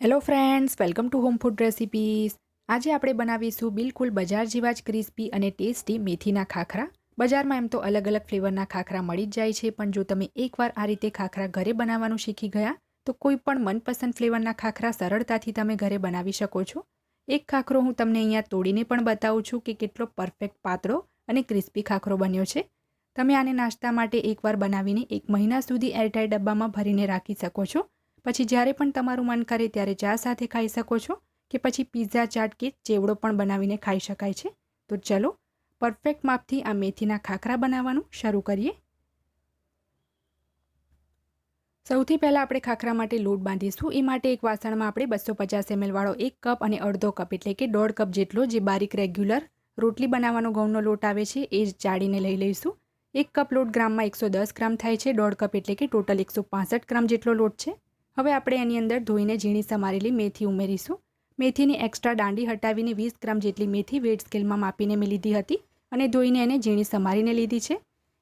Hello friends welcome to home food recipes આજે આપણે બનાવીશું બિલકુલ બજાર જેવા જ ક્રિસ્પી અને ટેસ્ટી મેથીના ખાખરા. બજારમાં એમ તો અલગ અલગ ફ્લેવરના ખાખરા મળી જ જાય છે, પણ જો તમે એકવાર આ રીતે ખાખરા ઘરે બનાવવાનું શીખી ગયા, તો કોઈ પણ મનપસંદ ફ્લેવરના ખાખરા સરળતાથી તમે ઘરે બનાવી શકો છો. એક ખાખરો હું તમને અહીંયા તોડીને પણ બતાવું છું કે કેટલો પરફેક્ટ પાતળો અને ક્રિસ્પી ખાખરો બન્યો છે. તમે આને નાસ્તા માટે એકવાર બનાવીને એક મહિના સુધી એરટાઈટ ડબ્બામાં ભરીને રાખી શકો છો. પછી જ્યારે પણ તમારું મન કરે ત્યારે ચા સાથે ખાઈ શકો છો કે પછી પિઝા, ચાટ કે ચેવડો પણ બનાવીને ખાઈ શકાય છે. તો ચલો, પરફેક્ટ માપથી આ મેથીના ખાખરા બનાવવાનું શરૂ કરીએ. સૌથી પહેલાં આપણે ખાખરા માટે લોટ બાંધીશું. એ માટે એક વાસણમાં આપણે બસો પચાસ વાળો એક કપ અને અડધો કપ એટલે કે દોઢ કપ જેટલો જે બારીક રેગ્યુલર રોટલી બનાવવાનો ઘઉંનો લોટ આવે છે એ જ ચાળીને લઈ લઈશું. એક કપ લોટ ગ્રામમાં એકસો દસ ગ્રામ થાય છે. દોઢ કપ એટલે કે ટોટલ એકસો ગ્રામ જેટલો લોટ છે. હવે આપણે એની અંદર ધોઈને ઝીણી સમારેલી મેથી ઉમેરીશું. મેથીની એક્સ્ટ્રા દાંડી હટાવીને વીસ ગ્રામ જેટલી મેથી વેટ સ્કેલમાં માપીને મેં લીધી હતી અને ધોઈને એને ઝીણી સમારીને લીધી છે.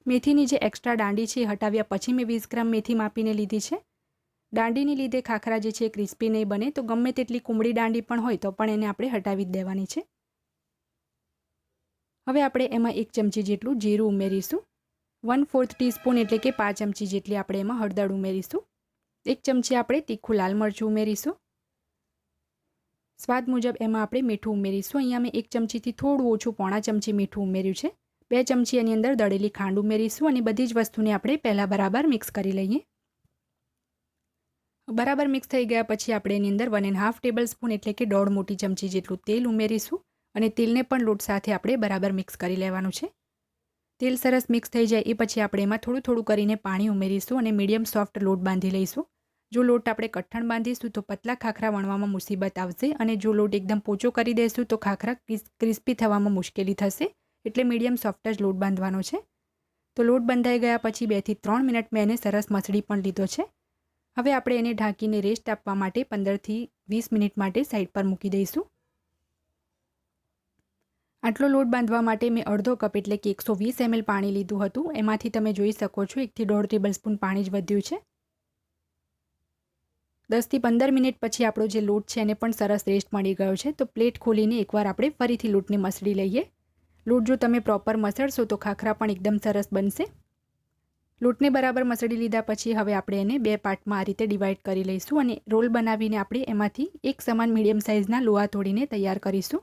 મેથીની જે એક્સ્ટ્રા દાંડી છે એ હટાવ્યા પછી મેં વીસ ગ્રામ મેથી માપીને લીધી છે. દાંડીની લીધે ખાખરા જે છે ક્રિસ્પી નહીં બને, તો ગમે તેટલી કુમળી દાંડી પણ હોય તો પણ એને આપણે હટાવી જ દેવાની છે. હવે આપણે એમાં એક ચમચી જેટલું જીરું ઉમેરીશું. વન ફોર્થ ટીસ્પૂન એટલે કે પાંચ ચમચી જેટલી આપણે એમાં હળદર ઉમેરીશું. એક ચમચી આપણે તીખું લાલ મરચું ઉમેરીશું. સ્વાદ મુજબ એમાં આપણે મીઠું ઉમેરીશું. અહીંયા મેં એક ચમચીથી થોડું ઓછું પોણા ચમચી મીઠું ઉમેર્યું છે. બે ચમચી એની અંદર દળેલી ખાંડ ઉમેરીશું અને બધી જ વસ્તુને આપણે પહેલાં બરાબર મિક્સ કરી લઈએ. બરાબર મિક્સ થઈ ગયા પછી આપણે એની અંદર one and half tablespoon એટલે કે દોઢ મોટી ચમચી જેટલું તેલ ઉમેરીશું અને તેલને પણ લોટ સાથે આપણે બરાબર મિક્સ કરી લેવાનું છે. તેલ સરસ મિક્સ થઈ જાય એ પછી આપણે એમાં થોડું થોડું કરીને પાણી ઉમેરીશું અને મીડિયમ સોફ્ટ લોટ બાંધી લઈશું. જો લોટ આપણે કઠણ બાંધીશું તો પતલા ખાખરા વણવામાં મુસીબત આવશે અને જો લોટ એકદમ પોચો કરી દઈશું તો ખાખરા ક્રિસ્પી થવામાં મુશ્કેલી થશે. એટલે મીડિયમ સોફ્ટ જ લોટ બાંધવાનો છે. તો લોટ બંધાઈ ગયા પછી બેથી ત્રણ મિનિટ મેં એને સરસ મસળી પણ લીધો છે. હવે આપણે એને ઢાંકીને રેસ્ટ આપવા માટે પંદરથી વીસ મિનિટ માટે સાઈડ પર મૂકી દઈશું. આટલો લોટ બાંધવા માટે મેં અડધો કપ એટલે કે એકસો વીસ એમએલ પાણી લીધું હતું. એમાંથી તમે જોઈ શકો છો એકથી દોઢ ટેબલ સ્પૂન પાણી જ વધ્યું છે. દસથી પંદર મિનિટ પછી આપણો જે લોટ છે એને પણ સરસ રેસ્ટ મળી ગયો છે. તો પ્લેટ ખોલીને એકવાર આપણે ફરીથી લોટને મસળી લઈએ. લોટ જો તમે પ્રોપર મસળશો તો ખાખરા પણ એકદમ સરસ બનશે. લોટને બરાબર મસળી લીધા પછી હવે આપણે એને બે પાર્ટમાં આ રીતે ડિવાઈડ કરી લઈશું અને રોલ બનાવીને આપણે એમાંથી એક સમાન મીડિયમ સાઇઝના લોહા તોડીને તૈયાર કરીશું.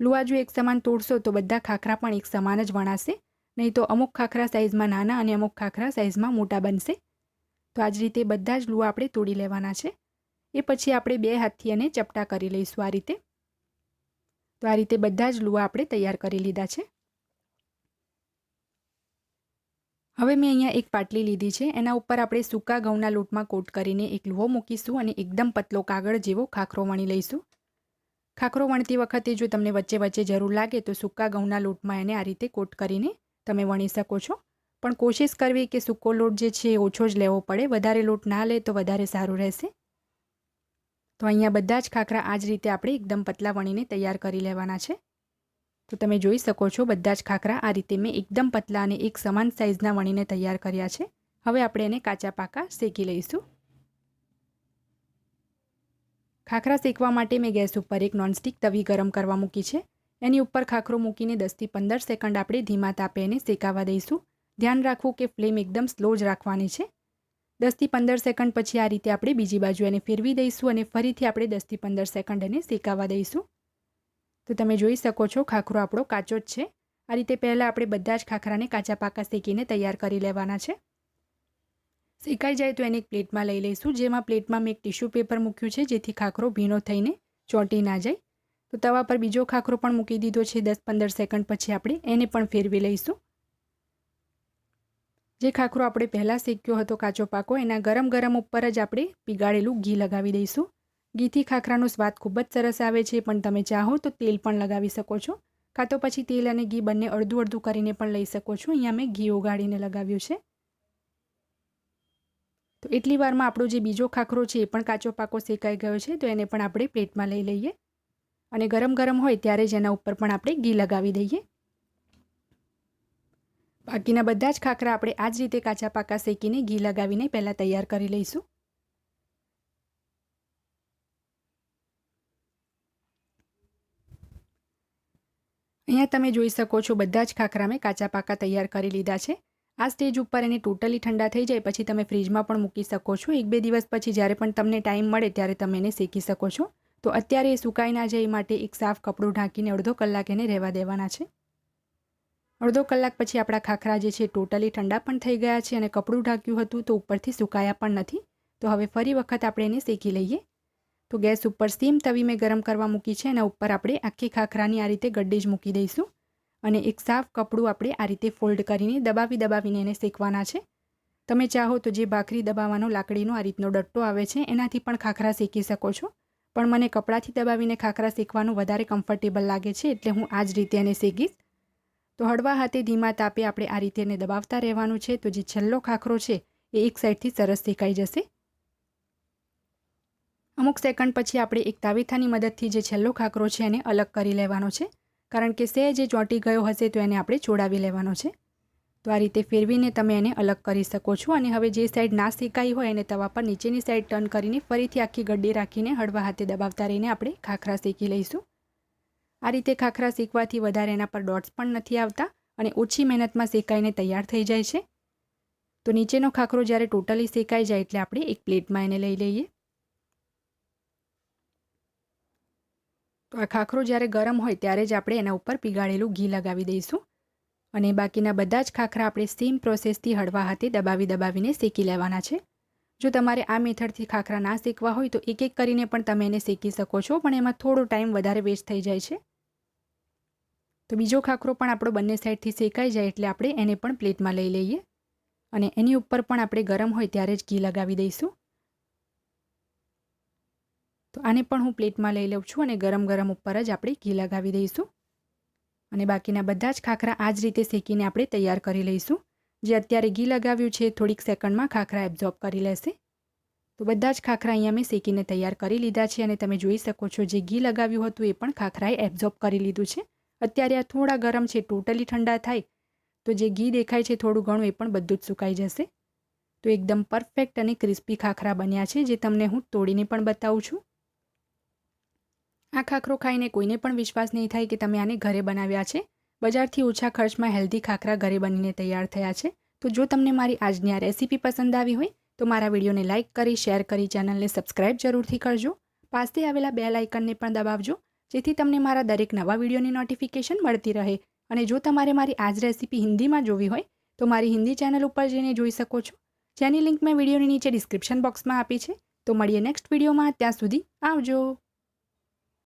લોહા જો એક સમાન તોડશો તો બધા ખાખરા પણ એક સમાન જ વણાશે. નહીં તો અમુક ખાખરા સાઇઝમાં નાના અને અમુક ખાખરા સાઇઝમાં મોટા બનશે. તો આ જ રીતે બધા જ લૂઆ આપણે તોડી લેવાના છે. એ પછી આપણે બે હાથથી એને ચપટા કરી લઈશું આ રીતે. તો આ રીતે બધા જ લૂઆ આપણે તૈયાર કરી લીધા છે. હવે મેં અહીંયા એક પાટલી લીધી છે. એના ઉપર આપણે સૂકા ઘઉંના લોટમાં કોટ કરીને એક લૂહો મૂકીશું અને એકદમ પતલો કાગળ જેવો ખાખરો વણી લઈશું. ખાખરો વણતી વખતે જો તમને વચ્ચે વચ્ચે જરૂર લાગે તો સૂકા ઘઉંના લોટમાં એને આ રીતે કોટ કરીને તમે વણી શકો છો. પણ કોશિશ કરવી કે સૂકો લોટ જે છે એ ઓછો જ લેવો પડે. વધારે લોટ ના લે તો વધારે સારું રહેશે. તો અહીંયા બધા જ ખાખરા આ જ રીતે આપણે એકદમ પતલા વણીને તૈયાર કરી લેવાના છે. તો તમે જોઈ શકો છો બધા જ ખાખરા આ રીતે મેં એકદમ પતલા અને એક સમાન સાઇઝના વણીને તૈયાર કર્યા છે. હવે આપણે એને કાચા પાકા શેકી લઈશું. ખાખરા શેકવા માટે મેં ગેસ ઉપર એક નોનસ્ટિક તવી ગરમ કરવા મૂકી છે. એની ઉપર ખાખરો મૂકીને દસથી પંદર સેકન્ડ આપણે ધીમા તાપે એને શેકાવા દઈશું. ધ્યાન રાખવું કે ફ્લેમ એકદમ સ્લો જ રાખવાની છે. દસથી પંદર સેકન્ડ પછી આ રીતે આપણે બીજી બાજુ એને ફેરવી દઈશું અને ફરીથી આપણે દસથી પંદર સેકન્ડ એને શેકાવા દઈશું. તો તમે જોઈ શકો છો ખાખરો આપણો કાચો જ છે. આ રીતે પહેલાં આપણે બધા જ ખાખરાને કાચા પાકા શેકીને તૈયાર કરી લેવાના છે. શેકાઈ જાય તો એને એક પ્લેટમાં લઈ લઈશું, જેમાં પ્લેટમાં મેં એક ટિશ્યુ પેપર મૂક્યું છે, જેથી ખાખરો ભીનો થઈને ચોંટી ના જાય. તો તવા પર બીજો ખાખરો પણ મૂકી દીધો છે. દસ પંદર સેકન્ડ પછી આપણે એને પણ ફેરવી લઈશું. જે ખાખરો આપણે પહેલાં શેક્યો હતો કાચો પાકો, એના ગરમ ગરમ ઉપર જ આપણે પીગાળેલું ઘી લગાવી દઈશું. ઘીથી ખાખરાનો સ્વાદ ખૂબ જ સરસ આવે છે, પણ તમે ચાહો તો તેલ પણ લગાવી શકો છો. કાં તો પછી તેલ અને ઘી બંને અડધું અડધું કરીને પણ લઈ શકો છો. અહીંયા મેં ઘી ઓગાળીને લગાવ્યું છે. તો એટલી વારમાં આપણો જે બીજો ખાખરો છે, એ પણ કાચો પાકો શેકાઈ ગયો છે, તો એને પણ આપણે પ્લેટમાં લઈ લઈએ. અને ગરમ ગરમ હોય ત્યારે જ એના ઉપર પણ આપણે ઘી લગાવી દઈએ. બાકીના બધા જ ખાખરા આપણે આ જ રીતે કાચા પાકા શેકીને ઘી લગાવીને પહેલાં તૈયાર કરી લઈશું. અહીંયા તમે જોઈ શકો છો બધા જ ખાખરા મેં કાચા પાકા તૈયાર કરી લીધા છે. આ સ્ટેજ ઉપર એને ટોટલી ઠંડા થઈ જાય પછી તમે ફ્રીજમાં પણ મૂકી શકો છો. એક બે દિવસ પછી જ્યારે પણ તમને ટાઈમ મળે ત્યારે તમે એને શેકી શકો છો. તો અત્યારે એ સુકાઈ ના જાય માટે એક સાફ કપડું ઢાંકીને અડધો કલાક એને રહેવા દેવાના છે. અડધો કલાક પછી આપણા ખાખરા જે છે ટોટલી ઠંડા પણ થઈ ગયા છે અને કપડું ઢાંક્યું હતું તો ઉપરથી સુકાયા પણ નથી. તો હવે ફરી વખત આપણે એને શેકી લઈએ. તો ગેસ ઉપર સ્ટીમ તવી મેં ગરમ કરવા મૂકી છે એના ઉપર આપણે આખી ખાખરાની આ રીતે ગડ્ડી જ મૂકી દઈશું. અને એક સાફ કપડું આપણે આ રીતે ફોલ્ડ કરીને દબાવી દબાવીને એને શેકવાના છે. તમે ચાહો તો જે ભાખરી દબાવવાનો લાકડીનો આ રીતનો ડટ્ટો આવે છે એનાથી પણ ખાખરા શેકી શકો છો. પણ મને કપડાથી દબાવીને ખાખરા શેકવાનું વધારે કમ્ફર્ટેબલ લાગે છે એટલે હું આ જ રીતે એને શેકીશ. તો હળવા હાથે ધીમા તાપે આપણે આ રીતે એને દબાવતા રહેવાનું છે. તો જે છેલ્લો ખાખરો છે, એ એક સાઈડથી સરસ શેકાઈ જશે. અમુક સેકન્ડ પછી આપણે એક તાવેથાની મદદથી જે છેલ્લો ખાખરો છે, એને અલગ કરી લેવાનો છે. કારણ કે સે જે ચોંટી ગયો હશે, તો એને આપણે ચોડાવી લેવાનો છે. તો આ રીતે ફેરવીને તમે એને અલગ કરી શકો છો. અને હવે જે સાઈડ ના શેકાઈ હોય, એને તવા પર નીચેની સાઈડ ટર્ન કરીને ફરીથી આખી ગડ્ડી રાખીને હળવા હાથે દબાવતા રહીને આપણે ખાખરા શેકી લઈશું. આ રીતે ખાખરા શેકવાથી વધારે એના પર ડોટ્સ પણ નથી આવતા અને ઓછી મહેનતમાં શેકાઈને તૈયાર થઈ જાય છે. તો નીચેનો ખાખરો જ્યારે ટોટલી શેકાઈ જાય એટલે આપણે એક પ્લેટમાં એને લઈ લઈએ. તો આ ખાખરો જ્યારે ગરમ હોય ત્યારે જ આપણે એના ઉપર પીગાળેલું ઘી લગાવી દઈશું અને બાકીના બધા જ ખાખરા આપણે સેમ પ્રોસેસથી હળવા હાથે દબાવી દબાવીને શેકી લેવાના છે. જો તમારે આ મેથડથી ખાખરા ના શેકવા હોય તો એક એક કરીને પણ તમે એને શેકી શકો છો, પણ એમાં થોડો ટાઈમ વધારે વેસ્ટ થઈ જાય છે. તો બીજો ખાખરો પણ આપણો બંને સાઈડથી શેકાઈ જાય એટલે આપણે એને પણ પ્લેટમાં લઈ લઈએ. અને એની ઉપર પણ આપણે ગરમ હોય ત્યારે જ ઘી લગાવી દઈશું. તો આને પણ હું પ્લેટમાં લઈ લઉં છું અને ગરમ ગરમ ઉપર જ આપણે ઘી લગાવી દઈશું. અને બાકીના બધા જ ખાખરા આ જ રીતે શેકીને આપણે તૈયાર કરી લઈશું. જે અત્યારે ઘી લગાવ્યું છે થોડીક સેકન્ડમાં ખાખરા એબ્ઝોર્બ કરી લેશે. તો બધા જ ખાખરા અહીંયા મેં શેકીને તૈયાર કરી લીધા છે અને તમે જોઈ શકો છો જે ઘી લગાવ્યું હતું એ પણ ખાખરાએ એબ્ઝોર્બ કરી લીધું છે. અત્યારે આ થોડા ગરમ છે, ટોટલી ઠંડા થાય. તો જે ઘી દેખાય છે થોડું ઘણું, એ પણ બધું જ સુકાઈ જશે. તો એકદમ પરફેક્ટ અને ક્રિસ્પી ખાખરા બન્યા છે, જે તમને હું તોડીને પણ બતાવું છું. આ ખાખરો ખાઈને કોઈને પણ વિશ્વાસ નહીં થાય કે તમે આને ઘરે બનાવ્યા છે. બજારથી ઓછા ખર્ચમાં હેલ્ધી ખાખરા ઘરે બનીને તૈયાર થયા છે. તો જો તમને મારી આજની આ રેસીપી પસંદ આવી હોય, તો મારા વિડીયોને લાઇક કરી શેર કરી ચેનલને સબસ્ક્રાઇબ જરૂરથી કરજો. પાસે આવેલા બે લાઇકનને પણ દબાવજો. જેથી તમને મારા દરેક નવા વિડીયોની નોટિફિકેશન મળતી રહે. અને જો તમારે મારી આજ રેસીપી હિન્દીમાં જોવી હોય, તો મારી હિન્દી ચેનલ ઉપર જઈને જોઈ શકો છો. જેની લિંક મેં વિડીયોની નીચે ડિસ્ક્રિપ્શન બોક્સમાં આપી છે. તો મળીએ નેક્સ્ટ વિડીયોમાં. ત્યાં સુધી આવજો.